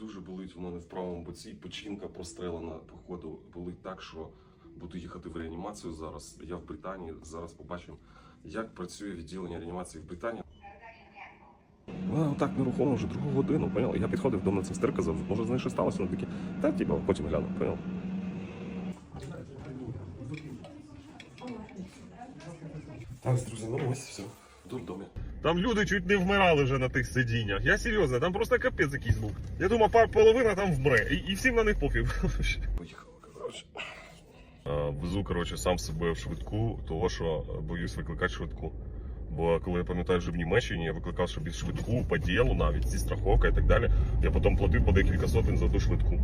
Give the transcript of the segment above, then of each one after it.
дуже болить у мене в правому боці. Печінка прострелена, походу, болить так, що буду їхати в реанімацію зараз. Я в Британії. Зараз побачимо, як працює відділення реанімації в Британії. Вона так нерухомо вже другу годину, поняв? Я підходив до медсестри, казав, може, знаєш, що сталося? Вона такі, та типа, потім гляну, поняв? Так, друзі, ну ось все. Дурдомі. Там люди чуть не вмирали вже на тих сидіннях. Я серйозно, там просто капець якийсь був. Я думав, половина там вмре, і, і всім на них пофіг. Поїхали, коротше. Везу, коротше, сам себе в швидку, того що е, боюсь викликати швидку. Бо коли я пам'ятаю вже в Німеччині, я викликав собі швидку по ділу, навіть зі страховкою і так далі. Я потім платив по декілька сотень за ту швидку.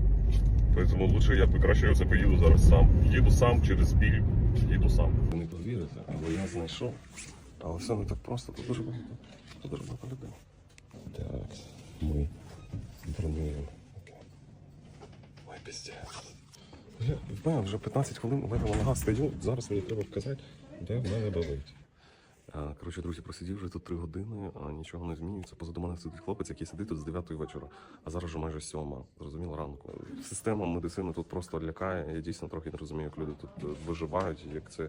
Тому лучше я краще це поїду зараз сам. Їду сам через біль, їду сам. Не повірите, але я знайшов. Але все не так просто, тут дуже багато. Тут дуже багато людей. Так, ми бронюємо. Ой, піздець. Я в мене вже 15 хвилин у мене нога стою. Зараз мені треба вказати, де в мене болить. Коротше, друзі, просидів вже тут 3 години, а нічого не змінюється. Позаду мене сидить хлопець, який сидить тут з 9 вечора, а зараз вже майже 7, зрозуміло, ранку. Система медицини тут просто лякає. Я дійсно трохи не розумію, як люди тут е, виживають, як це.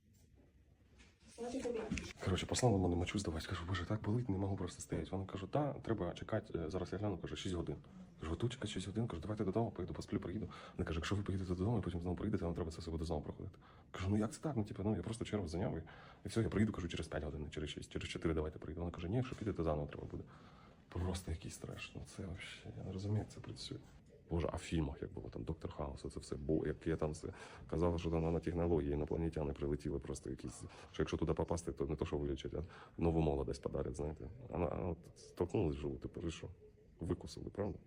Коротше, послали мене мочу здавати. Кажу, боже, так болить, не можу просто стояти. Вона каже, так, треба чекати. е, Зараз я гляну, каже, 6 годин. Кажу, тут чекати 6 годин. Кажу, давайте додому, поїду, посплю, приїду. Вона каже, якщо ви поїдете додому і потім знову приїдете, вам треба це все буде знову проходити. Кажу, ну як це так? Ну, типу, ну я просто чергу зайняв і, і все, я приїду, кажу, через 5 годин, через 6, через 4 давайте приїду. Вона каже, ні, якщо підете заново треба буде. Просто якийсь треш. Ну це взагалі, я не розумію, як це працює. Боже, а в фільмах як було там Доктор Хаус, це все бо яке там все казали, що там нанотехнології, інопланетяни прилетіли просто якісь. Що якщо туди попасти, то не то, що вилічать, а нову молодость подарять, знаєте. А, а от столкнулись живу, тепер що? Викусили, правда?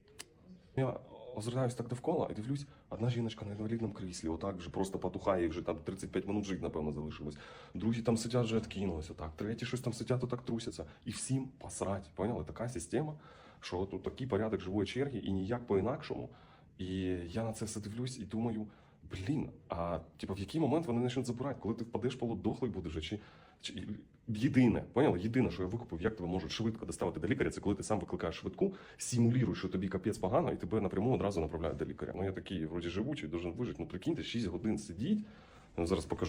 Я озираюсь так довкола і дивлюсь, одна жіночка на інвалідному кріслі, отак вже просто потухає, їй вже там 35 минут жити, напевно, залишилось. Другі там сидять, вже відкинулись отак. Треті щось там сидять, отак трусяться. І всім посрать. Поняли? Така система, що тут такий порядок живої черги і ніяк по-інакшому. І я на це все дивлюсь і думаю, блін, а типу, в який момент вони почнуть забирати, коли ти впадеш полудохлий будеш, чи, чи єдине, поняли? Єдине, що я викупив, як тебе можуть швидко доставити до лікаря, це коли ти сам викликаєш швидку, симулюєш, що тобі капець погано, і тебе напряму одразу направляють до лікаря. Ну я такий, вроді живучий, должен вижити. Ну прикиньте, 6 годин сидіть. Ну, зараз покажу.